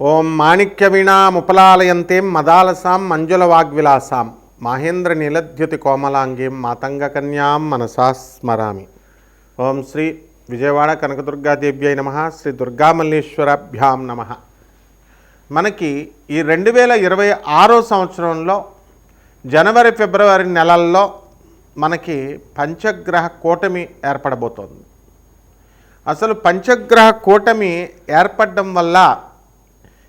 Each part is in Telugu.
ఓం మాణిక్యవీణాముపలాలయంతేం మదాలసాం మంజుల వాగ్విలాసాం మహేంద్ర నీలద్యుతి కోమలాంగీం మాతంగకన్యాం మనసా స్మరామి. ఓం శ్రీ విజయవాడ కనకదుర్గాదేవ్యై నమ శ్రీ దుర్గామల్లేశ్వరాభ్యాం నమ. మనకి ఈ రెండు వేల ఇరవై ఆరో సంవత్సరంలో జనవరి ఫిబ్రవరి నెలల్లో మనకి పంచగ్రహ కూటమి ఏర్పడబోతోంది. అసలు పంచగ్రహ కూటమి ఏర్పడడం వల్ల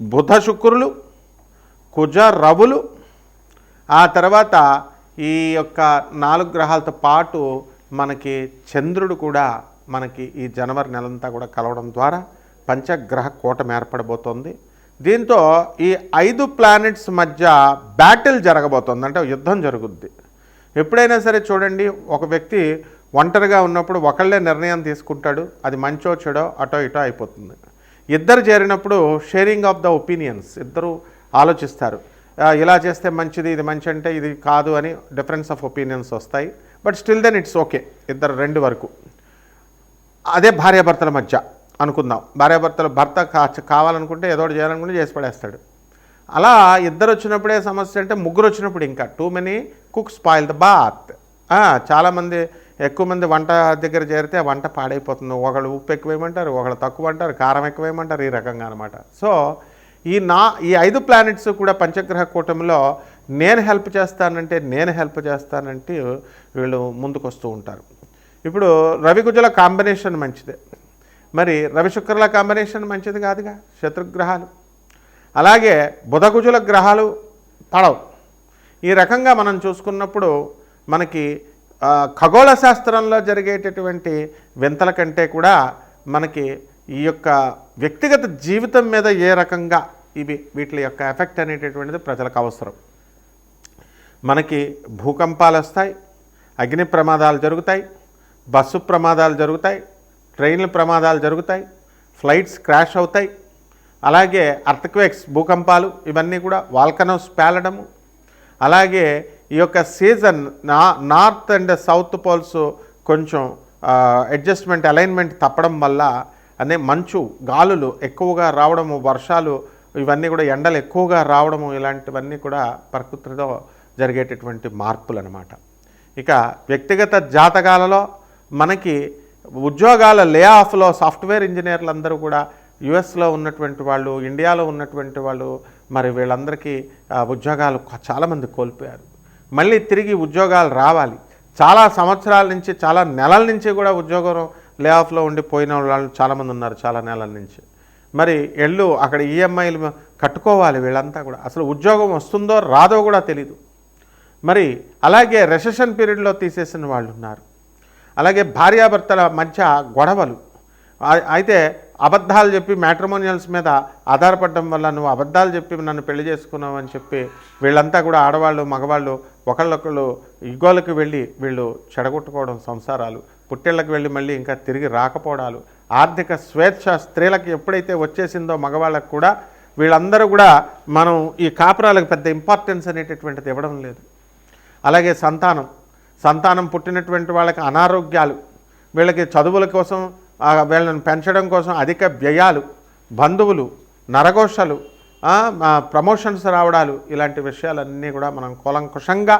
బుధ శుక్రులు కుజ రవులు. ఆ తర్వాత ఈ యొక్క నాలుగు గ్రహాలతో పాటు మనకి చంద్రుడు కూడా మనకి ఈ జనవరి నెలంతా కూడా కలవడం ద్వారా పంచగ్రహ కూటమి ఏర్పడబోతోంది. దీంతో ఈ ఐదు ప్లానెట్స్ మధ్య బ్యాటిల్ జరగబోతోంది. అంటే యుద్ధం జరుగుద్ది. ఎప్పుడైనా సరే చూడండి ఒక వ్యక్తి ఒంటరిగా ఉన్నప్పుడు ఒకళ్ళే నిర్ణయం తీసుకుంటాడు. అది మంచో చెడో అటో ఇటో అయిపోతుంది. ఇద్దరు చేరినప్పుడు షేరింగ్ ఆఫ్ ద ఒపీనియన్స్ ఇద్దరు ఆలోచిస్తారు. ఇలా చేస్తే మంచిది ఇది మంచి అంటే ఇది కాదు అని డిఫరెన్స్ ఆఫ్ ఒపీనియన్స్ వస్తాయి. But still then it's okay ఇద్దరు రెండు వరకు. అదే భార్యాభర్తల మధ్య అనుకుందాం. భార్యాభర్తలు భర్త కా కావాలనుకుంటే ఏదో చేయాలనుకుంటే చేసి పడేస్తాడు. అలా ఇద్దరు వచ్చినప్పుడే సమస్య అంటే ముగ్గురు వచ్చినప్పుడు ఇంకా. Too many cook spoil the broth చాలామంది ఎక్కువ మంది వంట దగ్గర చేరితే ఆ వంట పాడైపోతుంది. ఒకళ్ళు ఉప్పు ఎక్కువేయమంటారు ఒకళ్ళు తక్కువ అంటారు కారం ఎక్కువేయమంటారు ఈ రకంగా అనమాట సో ఈ నా ఈ ఐదు ప్లానెట్స్ కూడా పంచగ్రహ కూటమిలో నేను హెల్ప్ చేస్తానంటే నేను హెల్ప్ చేస్తానంటే వీళ్ళు ముందుకు వస్తూ ఉంటారు. ఇప్పుడు రవి గుజల కాంబినేషన్ మంచిదే. మరి రవిశుక్రుల కాంబినేషన్ మంచిది కాదుగా? శత్రుగ్రహాలు. అలాగే బుధకుజుల గ్రహాలు పడవు. ఈ రకంగా మనం చూసుకున్నప్పుడు మనకి ఖగోళ శాస్త్రంలో జరిగేటటువంటి వింతల కంటే కూడా మనకి ఈ యొక్క వ్యక్తిగత జీవితం మీద ఏ రకంగా ఇవి వీటి యొక్క ఎఫెక్ట్ అనేటటువంటిది ప్రజలకు అవసరం. మనకి భూకంపాలు వస్తాయి అగ్ని ప్రమాదాలు జరుగుతాయి బస్సు ప్రమాదాలు జరుగుతాయి ట్రైన్ల ప్రమాదాలు జరుగుతాయి ఫ్లైట్స్ క్రాష్ అవుతాయి. అలాగే అర్థక్వేక్స్ భూకంపాలు ఇవన్నీ కూడా వాల్కనోస్ పేలడము. అలాగే ఈ యొక్క సీజన్ నా నార్త్ అండ్ సౌత్ పోల్స్ కొంచెం అడ్జస్ట్మెంట్ అలైన్మెంట్ తప్పడం వల్ల అనే మంచు గాలులు ఎక్కువగా రావడము వర్షాలు ఇవన్నీ కూడా ఎండలు ఎక్కువగా రావడము ఇలాంటివన్నీ కూడా ప్రకృతిలో జరిగేటటువంటి మార్పులు అనమాట ఇక వ్యక్తిగత జాతకాలలో మనకి ఉద్యోగాల లే ఆఫ్లో సాఫ్ట్వేర్ ఇంజనీర్లు అందరూ కూడా యుఎస్లో ఉన్నటువంటి వాళ్ళు ఇండియాలో ఉన్నటువంటి వాళ్ళు మరి వీళ్ళందరికీ ఉద్యోగాలు చాలామంది కోల్పోయారు. మళ్ళీ తిరిగి ఉద్యోగాలు రావాలి. చాలా సంవత్సరాల నుంచి చాలా నెలల నుంచి కూడా ఉద్యోగం లే ఆఫ్లో ఉండిపోయిన వాళ్ళు చాలామంది ఉన్నారు చాలా నెలల నుంచి. మరి ఎళ్ళు అక్కడ ఈఎంఐలు కట్టుకోవాలి వీళ్ళంతా కూడా. అసలు ఉద్యోగం వస్తుందో రాదో కూడా తెలీదు. మరి అలాగే రెసెషన్ పీరియడ్లో తీసేసిన వాళ్ళు ఉన్నారు. అలాగే భార్యాభర్తల మధ్య గొడవలు. అయితే అబద్ధాలు చెప్పి మ్యాట్రిమోనియల్స్ మీద ఆధారపడడం వల్ల నువ్వు అబద్ధాలు చెప్పి నన్ను పెళ్ళి చేసుకున్నావు అని చెప్పి వీళ్ళంతా కూడా ఆడవాళ్ళు మగవాళ్ళు ఒకళ్ళొకళ్ళు ఇగోలకు వెళ్ళి వీళ్ళు చెడగొట్టుకోవడం సంసారాలు పుట్టిళ్ళకి వెళ్ళి మళ్ళీ ఇంకా తిరిగి రాకపోవడాలు ఆర్థిక స్వేచ్ఛ స్త్రీలకు ఎప్పుడైతే వచ్చేసిందో మగవాళ్ళకు కూడా వీళ్ళందరూ కూడా మనం ఈ కాపురాలకు పెద్ద ఇంపార్టెన్స్ అనేటటువంటిది ఇవ్వడం లేదు. అలాగే సంతానం సంతానం పుట్టినటువంటి వాళ్ళకి అనారోగ్యాలు వీళ్ళకి చదువుల కోసం వీళ్ళని పెంచడం కోసం అధిక వ్యయాలు బంధువులు నరఘోషలు ప్రమోషన్స్ రావడాలు ఇలాంటి విషయాలన్నీ కూడా మనం కూలంకుషంగా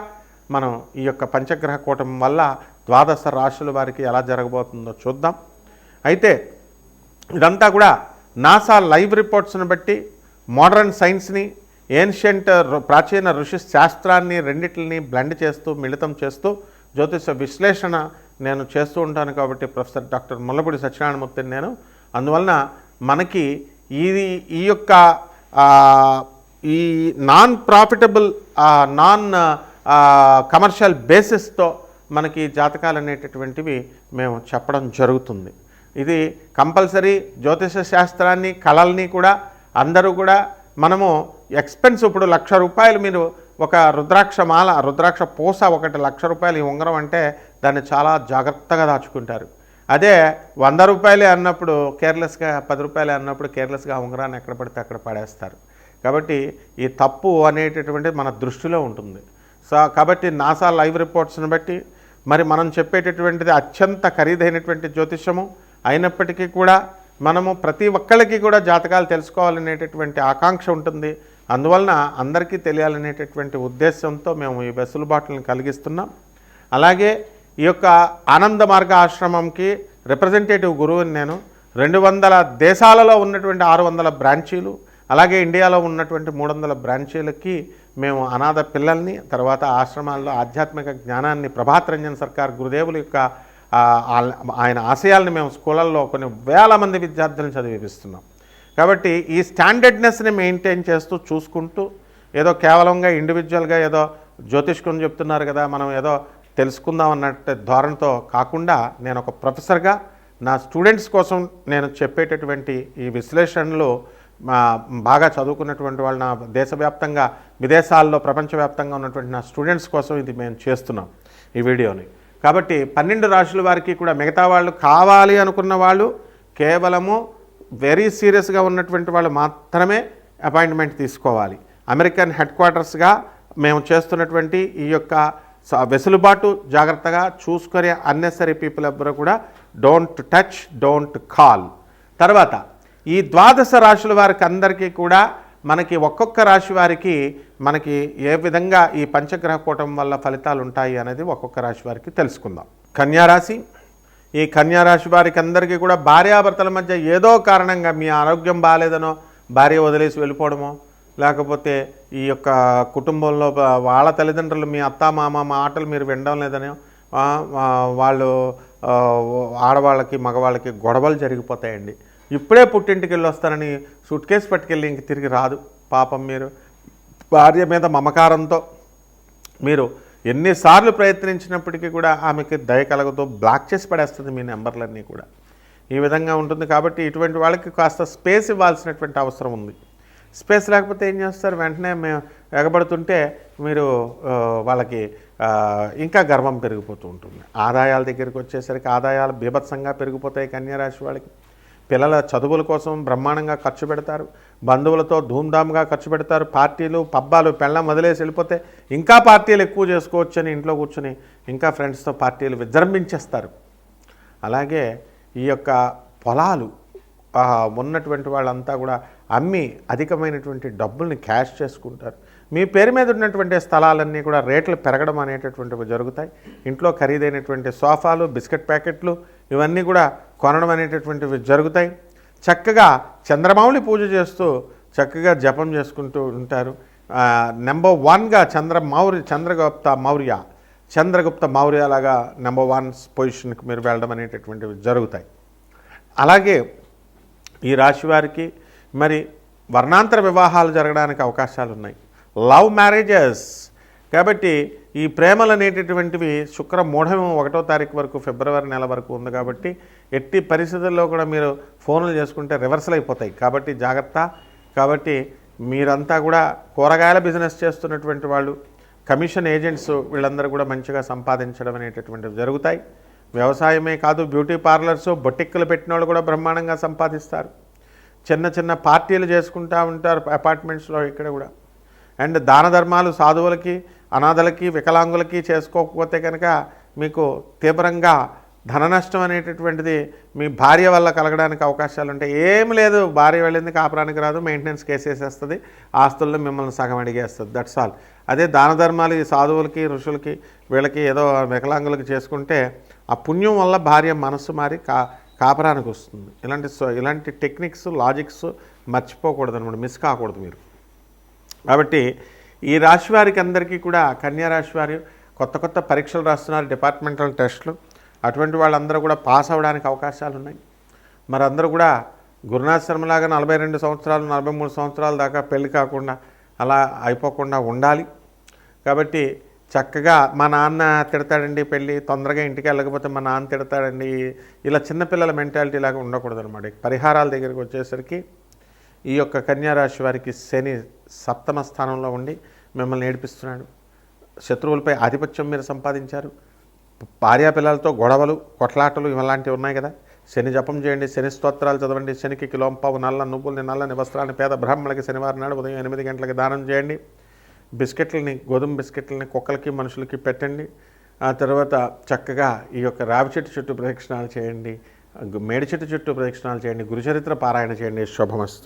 మనం ఈ యొక్క పంచగ్రహ కూటమి వల్ల ద్వాదశ రాశుల వారికి ఎలా జరగబోతుందో చూద్దాం. అయితే ఇదంతా కూడా నాసా లైవ్ రిపోర్ట్స్ని బట్టి మోడర్న్ సైన్స్ని ఏన్షియంట్ ప్రాచీన ఋషి శాస్త్రాన్ని రెండింటిని బ్లెండ్ చేస్తూ మిళితం చేస్తూ జ్యోతిష విశ్లేషణ నేను చేస్తూ ఉంటాను కాబట్టి ప్రొఫెసర్ డాక్టర్ ముల్లపూడి సత్యనారాయణమూర్తిని నేను. అందువలన మనకి ఇది ఈ యొక్క ఈ నాన్ ప్రాఫిటబుల్ నాన్ కమర్షియల్ బేసిస్తో మనకి జాతకాలు అనేటటువంటివి మేము చెప్పడం జరుగుతుంది. ఇది కంపల్సరీ జ్యోతిష శాస్త్రాన్ని కళల్ని కూడా అందరూ కూడా మనము ఎక్స్పెన్స్ ఇప్పుడు లక్ష రూపాయలు మీరు ఒక రుద్రాక్ష మాల రుద్రాక్ష పూస ఒకటి లక్ష రూపాయలు ఈ ఉంగరం అంటే దాన్ని చాలా జాగ్రత్తగా దాచుకుంటారు. అదే వంద రూపాయలే అన్నప్పుడు కేర్లెస్గా పది రూపాయలే అన్నప్పుడు కేర్లెస్గా ఉంగరాన్ని ఎక్కడ పడితే అక్కడ పడేస్తారు. కాబట్టి ఈ తప్పు అనేటటువంటిది మన దృష్టిలో ఉంటుంది. సో కాబట్టి నాసా లైవ్ రిపోర్ట్స్ని బట్టి మరి మనం చెప్పేటటువంటిది అత్యంత ఖరీదైనటువంటి జ్యోతిష్యము అయినప్పటికీ కూడా మనము ప్రతి ఒక్కళ్ళకి కూడా జాతకాలు తెలుసుకోవాలనేటటువంటి ఆకాంక్ష ఉంటుంది. అందువలన అందరికీ తెలియాలనేటటువంటి ఉద్దేశంతో మేము ఈ వెసులుబాటులను కలిగిస్తున్నాం. అలాగే ఈ యొక్క ఆనంద మార్గ ఆశ్రమంకి రిప్రజెంటేటివ్ గురువుని నేను. రెండు వందల దేశాలలో ఉన్నటువంటి ఆరు వందల బ్రాంచీలు అలాగే ఇండియాలో ఉన్నటువంటి మూడు వందల బ్రాంచీలకి మేము అనాథ పిల్లల్ని తర్వాత ఆశ్రమాల్లో ఆధ్యాత్మిక జ్ఞానాన్ని ప్రభాత్ రంజన్ సర్కార్ గురుదేవుల యొక్క ఆయన ఆశయాల్ని మేము స్కూళ్ళల్లో కొన్ని వేల మంది విద్యార్థులను చదివిపిస్తున్నాం. కాబట్టి ఈ స్టాండర్డ్నెస్ని మెయింటైన్ చేస్తూ చూసుకుంటూ ఏదో కేవలంగా ఇండివిజువల్గా ఏదో జ్యోతిష్కుని చెప్తున్నారు కదా మనం ఏదో తెలుసుకుందాం అన్నట్టు ధోరణితో కాకుండా నేను ఒక ప్రొఫెసర్గా నా స్టూడెంట్స్ కోసం నేను చెప్పేటటువంటి ఈ విశ్లేషణలు మా బాగా చదువుకున్నటువంటి వాళ్ళు నా దేశవ్యాప్తంగా విదేశాల్లో ప్రపంచవ్యాప్తంగా ఉన్నటువంటి నా స్టూడెంట్స్ కోసం ఇది మేము చేస్తున్నాం ఈ వీడియోని. కాబట్టి పన్నెండు రాశుల వారికి కూడా మిగతా వాళ్ళు కావాలి అనుకున్న వాళ్ళు కేవలము వెరీ సీరియస్గా ఉన్నటువంటి వాళ్ళు మాత్రమే అపాయింట్మెంట్ తీసుకోవాలి. అమెరికన్ హెడ్ క్వార్టర్స్గా మేము చేస్తున్నటువంటి ఈ యొక్క వెసులుబాటు జాగ్రత్తగా చూసుకునే అన్నెసరీ పీపుల్ ఎవ్వరూ కూడా. డోంట్ టచ్ డోంట్ కాల్ తర్వాత ఈ ద్వాదశ రాశుల వారికి అందరికీ కూడా మనకి ఒక్కొక్క రాశి వారికి మనకి ఏ విధంగా ఈ పంచగ్రహ కూటం వల్ల ఫలితాలు ఉంటాయి అనేది ఒక్కొక్క రాశి వారికి తెలుసుకుందాం. కన్యారాశి ఈ కన్యారాశి వారికి అందరికీ కూడా భార్యాభర్తల మధ్య ఏదో కారణంగా మీ ఆరోగ్యం బాగాలేదనో భార్య వదిలేసి వెళ్ళిపోవడమో లేకపోతే ఈ యొక్క కుటుంబంలో వాళ్ళ తల్లిదండ్రులు మీ అత్త మామ మాటలు మీరు వినడం లేదని వాళ్ళు ఆడవాళ్ళకి మగవాళ్ళకి గొడవలు జరిగిపోతాయండి. ఇప్పుడే పుట్టింటికి వెళ్ళి వస్తానని సూట్ కేసు పట్టుకెళ్ళి ఇంక తిరిగి రాదు పాపం మీరు. భార్య మీద మమకారంతో మీరు ఎన్నిసార్లు ప్రయత్నించినప్పటికీ కూడా ఆమెకి దయ కలగతో బ్లాక్ చేసి పడేస్తుంది మీ నెంబర్లన్నీ కూడా. ఈ విధంగా ఉంటుంది కాబట్టి ఇటువంటి వాళ్ళకి కాస్త స్పేస్ ఇవ్వాల్సినటువంటి అవసరం ఉంది. స్పేస్ లేకపోతే ఏం చేస్తారు? వెంటనే మేము ఎగబడుతుంటే మీరు వాళ్ళకి ఇంకా గర్వం పెరిగిపోతూ ఉంటుంది. ఆదాయాల దగ్గరికి వచ్చేసరికి ఆదాయాలు బీభత్సంగా పెరిగిపోతాయి కన్యారాశి వాళ్ళకి. పిల్లల చదువుల కోసం బ్రహ్మాండంగా ఖర్చు పెడతారు. బంధువులతో ధూమ్ధామ్గా ఖర్చు పెడతారు. పార్టీలు పబ్బాలు పెళ్ళం వదిలేసి వెళ్ళిపోతే ఇంకా పార్టీలు ఎక్కువ చేసుకోవచ్చని ఇంట్లో కూర్చొని ఇంకా ఫ్రెండ్స్తో పార్టీలు విజృంభించేస్తారు. అలాగే ఈ యొక్క పొలాలు ఉన్నటువంటి వాళ్ళంతా కూడా అమ్మి అధికమైనటువంటి డబ్బుల్ని క్యాష్ చేసుకుంటారు. మీ పేరు మీద ఉన్నటువంటి స్థలాలన్నీ కూడా రేట్లు పెరగడం అనేటటువంటివి జరుగుతాయి. ఇంట్లో ఖరీదైనటువంటి సోఫాలు బిస్కెట్ ప్యాకెట్లు ఇవన్నీ కూడా కొనడం అనేటటువంటివి జరుగుతాయి. చక్కగా చంద్రమౌళి పూజ చేస్తూ చక్కగా జపం చేసుకుంటూ ఉంటారు. నెంబర్ వన్గా చంద్ర మౌర్య చంద్రగుప్త మౌర్య చంద్రగుప్త మౌర్య లాగా నెంబర్ వన్ పొజిషన్కి మీరు వెళ్ళడం అనేటటువంటివి జరుగుతాయి. అలాగే ఈ రాశి వారికి మరి వర్ణాంతర వివాహాలు జరగడానికి అవకాశాలు ఉన్నాయి లవ్ మ్యారేజెస్. కాబట్టి ఈ ప్రేమలు అనేటటువంటివి శుక్ర మూఢం ఒకటో తారీఖు వరకు ఫిబ్రవరి నెల వరకు ఉంది కాబట్టి ఎట్టి పరిస్థితుల్లో కూడా మీరు ఫోన్లు చేసుకుంటే రివర్సల్ అయిపోతాయి. కాబట్టి జాగ్రత్త. కాబట్టి మీరంతా కూడా కూరగాయల బిజినెస్ చేస్తున్నటువంటి వాళ్ళు కమిషన్ ఏజెంట్స్ వీళ్ళందరూ కూడా మంచిగా సంపాదించడం అనేటటువంటివి జరుగుతాయి. వ్యవసాయమే కాదు బ్యూటీ పార్లర్స్ బొటిక్కులు పెట్టిన వాళ్ళు కూడా బ్రహ్మాండంగా సంపాదిస్తారు. చిన్న చిన్న పార్టీలు చేసుకుంటూ ఉంటారు అపార్ట్మెంట్స్లో ఇక్కడ కూడా. అండ్ దాన ధర్మాలు సాధువులకి అనాథలకి వికలాంగులకి చేసుకోకపోతే కనుక మీకు తీవ్రంగా ధన నష్టం అనేటటువంటిది మీ భార్య వల్ల కలగడానికి అవకాశాలు ఉంటాయి. ఏం లేదు భార్య వెళ్ళింది కాపురానికి రాదు మెయింటెనెన్స్ కేసేసేస్తుంది ఆస్తుల్లో మిమ్మల్ని సగం అడిగేస్తుంది దట్స్ ఆల్ అదే దాన ధర్మాలు ఈ సాధువులకి ఋషులకి వీళ్ళకి ఏదో వికలాంగులకి చేసుకుంటే ఆ పుణ్యం వల్ల భార్య మనస్సు మారి కా కాపరానికి వస్తుంది. ఇలాంటి సో ఇలాంటి టెక్నిక్స్ లాజిక్స్ మర్చిపోకూడదు అనమాట మిస్ కాకూడదు మీరు. కాబట్టి ఈ రాశి వారికి అందరికీ కూడా కన్యా రాశి వారి కొత్త కొత్త పరీక్షలు రాస్తున్నారు డిపార్ట్మెంటల్ టెస్ట్లు. అటువంటి వాళ్ళందరూ కూడా పాస్ అవ్వడానికి అవకాశాలు ఉన్నాయి. మరి అందరూ కూడా గురునాథ్ శర్మలాగా నలభై రెండు సంవత్సరాలు నలభై మూడు సంవత్సరాల దాకా పెళ్ళి కాకుండా అలా అయిపోకుండా ఉండాలి. కాబట్టి చక్కగా మా నాన్న తిడతాడండి పెళ్ళి తొందరగా ఇంటికి వెళ్ళకపోతే మా నాన్న తిడతాడండి. ఇలా చిన్నపిల్లల మెంటాలిటీ లాగా ఉండకూడదు అనమాట పరిహారాల దగ్గరికి వచ్చేసరికి ఈ యొక్క కన్యారాశి వారికి శని సప్తమ స్థానంలో ఉండి మిమ్మల్ని ఏడిపిస్తున్నాడు. శత్రువులపై ఆధిపత్యం మీరు సంపాదించారు. భార్యా పిల్లలతో గొడవలు కొట్లాటలు ఇలాంటివి ఉన్నాయి కదా. శని జపం చేయండి శని స్తోత్రాలు చదవండి శనికి కిలోంపావు నల్ల నువ్వుల్ని నల్లని వస్త్రాన్ని పేద బ్రాహ్మణులకి శనివారం నాడు ఉదయం ఎనిమిది గంటలకి దానం చేయండి. బిస్కెట్లని గోధుమ బిస్కెట్లని కుక్కలకి మనుషులకి పెట్టండి. ఆ తర్వాత చక్కగా ఈ యొక్క రావి చెట్టు చుట్టూ ప్రదక్షిణాలు చేయండి మేడి చెట్టు చుట్టూ ప్రదక్షిణాలు చేయండి గురుచరిత్ర పారాయణ చేయండి. శుభమస్తు.